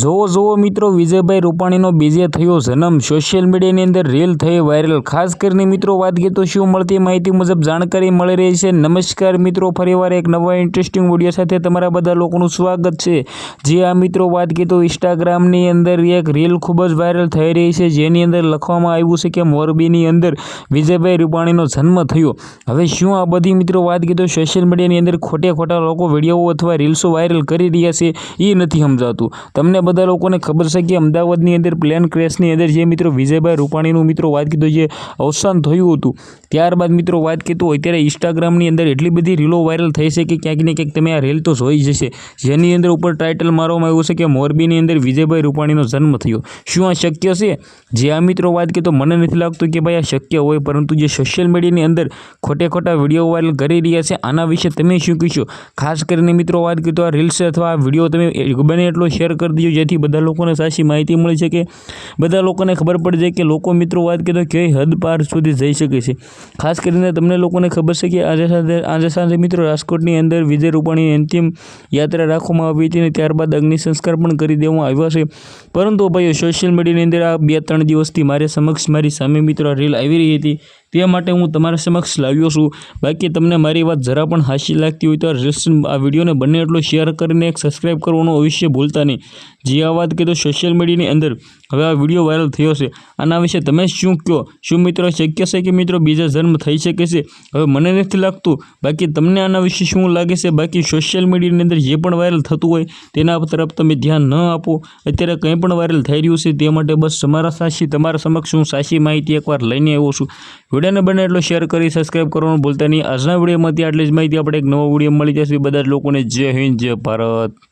જોવો જોવો મિત્રો, વિજયભાઈ રૂપાણીનો બીજે થયો જન્મ. સોશિયલ મીડિયાની અંદર રીલ થઈ વાયરલ ખાસ કરીને મિત્રો, વાત કરીએ તો શું મળતી માહિતી મુજબ જાણકારી મળી રહી છે. નમસ્કાર મિત્રો, ફરીવાર એક નવા ઇન્ટરેસ્ટિંગ વીડિયો સાથે તમારા બધા લોકોનું સ્વાગત છે. જે આ મિત્રો, વાત કરીએ તો ઇન્સ્ટાગ્રામની અંદર એક રીલ ખૂબ જ વાયરલ થઈ રહી છે. જેની અંદર લખવામાં આવ્યું છે કે મોરબીની અંદર વિજયભાઈ રૂપાણીનો જન્મ થયો. હવે શું આ બધી મિત્રો, વાત કરીએ તો સોશિયલ મીડિયાની અંદર ખોટે ખોટા લોકો વીડિયો અથવા રીલ્સો વાયરલ કરી રહ્યા છે, એ નથી સમજાતું. તમને બધા લોકોને ખબર છે કે અમદાવાદની અંદર પ્લેન ક્રેશની અંદર જે મિત્રો વિજયભાઈ રૂપાણીનું મિત્રો વાત કીધું જે અવસાન થયું હતું. ત્યારબાદ મિત્રો વાત કીધું તો અત્યારે ઇન્સ્ટાગ્રામની અંદર એટલી બધી રીલો વાયરલ થઈ છે કે ક્યાંક ને ક્યાંક તમે આ રીલ તો જોઈ જશે જેની અંદર ઉપર ટાઇટલ મારવામાં આવ્યું છે કે મોરબીની અંદર વિજયભાઈ રૂપાણીનો જન્મ થયો. શું આ શક્ય છે? જે આ મિત્રો વાત કરીએ મને નથી લાગતું કે ભાઈ આ શક્ય હોય, પરંતુ જે સોશિયલ મીડિયાની અંદર ખોટે ખોટા વીડિયો વાયરલ કરી રહ્યા છે, આના વિશે તમે શું કહેશો? ખાસ કરીને મિત્રો વાત કરીએ આ રીલ્સ અથવા આ વીડિયો તમે બને એટલો શેર કરી દીજો, જેથી બધા લોકોને સાચી માહિતી મળી શકે. બધા લોકોને ખબર પડી જાય કે લોકો મિત્રો વાત કરીએ તો કઈ હદ પાર સુધી જઈ શકે છે. ખાસ કરીને તમને લોકોને ખબર છે કે આજે સાથે આજે સાંજે મિત્રો રાજકોટની અંદર વિજય રૂપાણીની અંતિમ યાત્રા રાખવામાં આવી હતી અને ત્યારબાદ અગ્નિ સંસ્કાર પણ કરી દેવામાં આવ્યા છે. પરંતુ ભાઈઓ સોશિયલ મીડિયાની અંદર આ બે ત્રણ દિવસથી મારે સમક્ષ મારી સામે મિત્રો રીલ આવી રહી હતી. તે માટે હું તમારા સમક્ષ લાવ્યો છું. બાકી તમને મારી વાત જરા પણ હાસી લાગતી હોય તો આ વિડીયોને બંને એટલો શેર કરીને એક સબસ્ક્રાઈબ કરવાનું અવશ્ય ભૂલતા નહીં. જે આ વાત કીધું સોશિયલ મીડિયાની અંદર, હવે આ વીડિયો વાયરલ થયો છે. આના વિશે તમે શું કહો શું મિત્રો શક્ય છે કે મિત્રો બીજા જન્મ થઈ શકે છે. હવે મને નથી લાગતું બાકી તમને આના વિશે શું લાગે છે? બાકી સોશિયલ મીડિયાની અંદર જે પણ વાયરલ થતું હોય તેના તરફ તમે ધ્યાન ન આપો. અત્યારે કંઈ પણ વાયરલ થઈ રહ્યું છે તે માટે બસ તમારા સાચી, તમારા સમક્ષ હું સાચી માહિતી એકવાર લઈને આવ્યો છું. વિડીયોને બને એટલો શેર કરી સબસ્ક્રાઈબ કરવાનું ભૂલતા નહીં. આજના વિડીયોમાંથી આટલી જ માહિતી. આપણે એક નવો વીડિયો મળી જશે. બધા જ લોકોને જય હિન્દ, જય ભારત.